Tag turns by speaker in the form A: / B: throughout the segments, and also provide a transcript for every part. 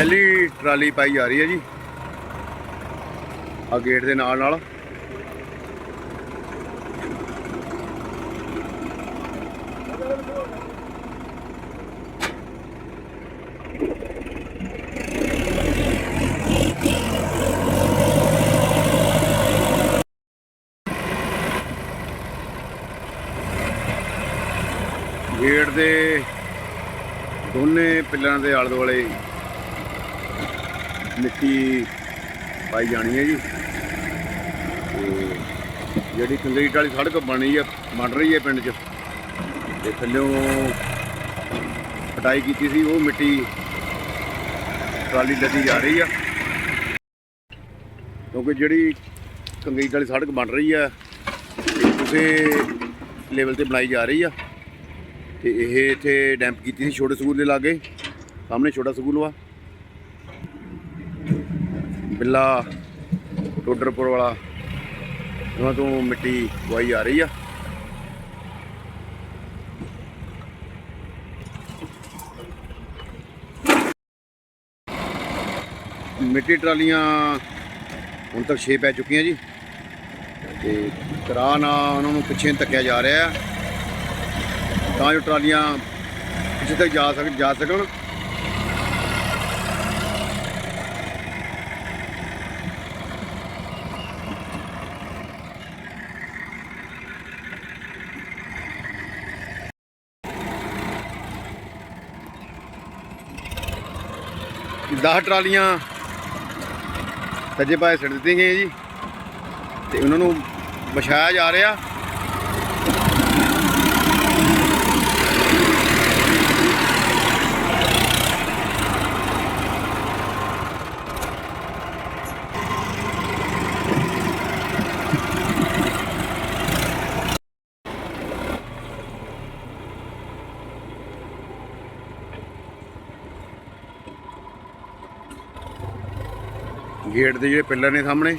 A: ਪਹਿਲੀ ਟਰਾਲੀ ਪਾਈ ਜਾ ਰਹੀ ਹੈ ਜੀ। ਆ ਗੇਟ ਦੇ ਨਾਲ ਨਾਲ। ਗੇਟ ਦੇ ਦੋਨੇ ਪਿੱਲਰਾਂ ਦੇ ਆਲੇ ਦੁਆਲੇ ਮਿੱਟੀ ਪਾਈ ਜਾਣੀ ਹੈ ਜੀ। ਤੇ ਜਿਹੜੀ ਕੰਕਰੀਟ ਵਾਲੀ ਸੜਕ ਬਣੀ ਹੈ, ਬਣ ਰਹੀ ਹੈ ਪਿੰਡ 'ਚ, ਤੇ ਥੱਲਿਓਂ ਪਟਾਈ ਕੀਤੀ ਸੀ, ਉਹ ਮਿੱਟੀ ਟਰਾਲੀ ਲੱਦੀ ਜਾ ਰਹੀ ਆ। ਕਿਉਂਕਿ ਜਿਹੜੀ ਕੰਕਰੀਟ ਵਾਲੀ ਸੜਕ ਬਣ ਰਹੀ ਆ, ਉਸੇ ਲੈਵਲ ਤੇ ਬਣਾਈ ਜਾ ਰਹੀ ਆ। ਤੇ ਇਹ ਇੱਥੇ ਡੈਂਪ ਕੀਤੀ ਸੀ, ਛੋਟੇ ਸਕੂਲ ਦੇ ਲਾਗੇ, ਸਾਹਮਣੇ ਛੋਟਾ ਸਕੂਲ ਵਾ। ਬਿੱਲਾ ਟੋਡਰਪੁਰ ਵਾਲਾ, ਉਹਨਾਂ ਤੋਂ ਮਿੱਟੀ ਵਾਈ ਆ ਰਹੀ ਆ। ਮਿੱਟੀ ਟਰਾਲੀਆਂ ਹੁਣ ਤੱਕ 6 ਪੈ ਚੁੱਕੀਆਂ ਜੀ। ਤੇ ਕਰਾ ਨਾ ਉਹਨਾਂ ਨੂੰ ਪਿੱਛੇ ਧੱਕਿਆ ਜਾ ਰਿਹਾ। ਹੈ ਤਾਂ ਜੋ ਟਰਾਲੀਆਂ ਪਿੱਛੇ ਤੱਕ ਜਾ ਸਕਣ ਜਾ ਸਕਣ। ਦਸ ਟਰਾਲੀਆਂ ਸੱਜੇ ਪਾਸੇ ਛੱਡ ਦਿੱਤੀਆਂ ਗਈਆਂ ਜੀ। ਤੇ ਉਹਨਾਂ ਨੂੰ ਵਿਛਾਇਆ ਜਾ ਰਿਹਾ। ਗੇਟ ਦੇ ਜਿਹੜੇ ਪਿੱਲਰ ਨੇ ਸਾਹਮਣੇ,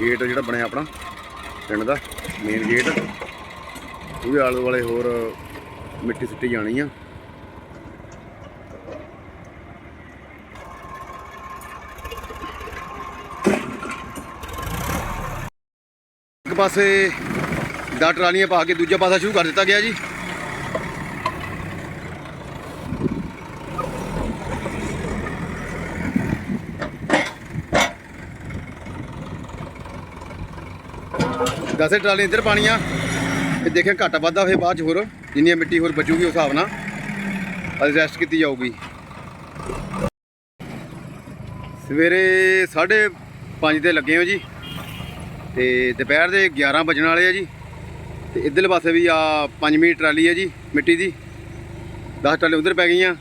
A: ਗੇਟ ਜਿਹੜਾ ਬਣਿਆ ਆਪਣਾ, ਪਿੰਡ ਦਾ ਮੇਨ ਗੇਟ ਉਹਦੇ ਆਲੇ ਦੁਆਲੇ ਹੋਰ ਮਿੱਟੀ ਸਿੱਟੀ ਜਾਣੀ ਆ। ਇੱਕ ਪਾਸੇ ਦਾ ਟਰਾਲੀਆਂ ਪਾ ਕੇ ਦੂਜੇ ਪਾਸਾ ਸ਼ੁਰੂ ਕਰ ਦਿੱਤਾ ਗਿਆ ਜੀ। ਦਸੇ ਟਰਾਲੀਆਂ ਇੱਧਰ ਪਾਣੀਆਂ। ਤੇ ਦੇਖਿਆ ਘੱਟ ਵਾਧਾ ਹੋਏ ਬਾਅਦ ਚ ਹੋਰ ਜਿੰਨੀ ਮਿੱਟੀ ਹੋਰ ਬਚੂਗੀ ਉਸ ਹਿਸਾਬ ਨਾਲ। ਐਡਜਸਟ ਕੀਤੀ ਜਾਊਗੀ। ਸਵੇਰੇ 5:30 ਤੇ ਲੱਗੇ ਹੋ ਜੀ। ਤੇ ਦੁਪਹਿਰ ਦੇ 11 ਵਜਣ ਵਾਲੇ ਆ ਜੀ। ਤੇ ਇੱਧਰਲੇ ਪਾਸੇ ਵੀ ਆ ਪੰਜਵੀਂ ਟਰਾਲੀ ਹੈ ਜੀ, ਮਿੱਟੀ ਦੀ। 10 ਟਰਾਲੀ ਉਧਰ ਪੈ ਗਈਆਂ।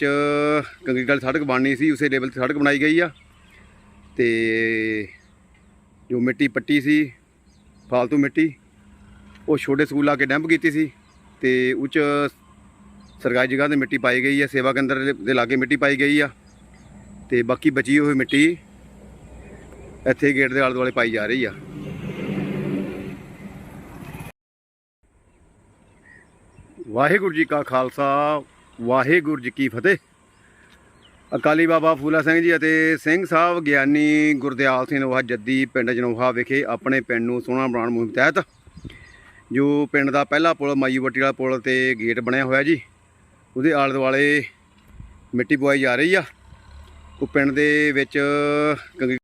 A: ਚ ਕੰਕਰੀਟ ਵਾਲੀ ਸੜਕ ਬਣਨੀ ਸੀ, ਉਸੇ ਲੈਵਲ ਤੇ ਸੜਕ ਬਣਾਈ ਗਈ ਆ। ਤੇ ਜੋ ਮਿੱਟੀ ਪੱਟੀ ਸੀ, ਫਾਲਤੂ ਮਿੱਟੀ, ਉਹ ਛੋਟੇ ਸਕੂਲ ਲਾ ਕੇ ਡੰਪ ਕੀਤੀ ਸੀ ਤੇ ਉੱਚ ਸਰਕਾਰੀ ਜਗ੍ਹਾ ਤੇ ਮਿੱਟੀ ਪਾਈ ਗਈ ਆ, ਸੇਵਾ ਕੇਂਦਰ ਦੇ- ਦੇ ਲਾਗੇ ਮਿੱਟੀ ਪਾਈ ਗਈ ਆ। ਤੇ ਬਾਕੀ ਬਚੀ ਹੋਈ ਮਿੱਟੀ ਇੱਥੇ ਗੇਟ ਦੇ ਆਲੇ ਦੁਆਲੇ ਪਾਈ ਜਾ ਰਹੀ ਆ। ਵਾਹਿਗੁਰੂ ਜੀ ਕਾ ਖਾਲਸਾ ਵਾਹਿਗੁਰੂ ਜੀ ਕੀ ਫਤਿਹ। ਅਕਾਲੀ ਬਾਬਾ ਫੂਲਾ ਸਿੰਘ ਜੀ ਅਤੇ ਸਿੰਘ ਸਾਹਿਬ ਗਿਆਨੀ ਗੁਰਦਿਆਲ ਸਿੰਘ ਨੋਹਾ ਜੱਦੀ ਪਿੰਡ ਜਨੋਹਾ ਵਿਖੇ ਆਪਣੇ ਪਿੰਡ ਨੂੰ ਸੋਹਣਾ ਬਣਾਉਣ ਮੁਹਿੰਮ ਤਹਿਤ ਜੋ ਪਿੰਡ ਦਾ ਪਹਿਲਾ ਪੁਲ ਮਾਈ ਵੱਟੀ ਵਾਲਾ ਪੁਲ ਤੇ ਗੇਟ ਬਣਿਆ ਹੋਇਆ ਜੀ, ਉਹਦੇ ਆਲੇ ਦੁਆਲੇ ਮਿੱਟੀ ਪਵਾਈ ਜਾ ਰਹੀ ਆ। ਉਹ ਪਿੰਡ ਦੇ ਵਿੱਚ ਕੰਕਰੀ-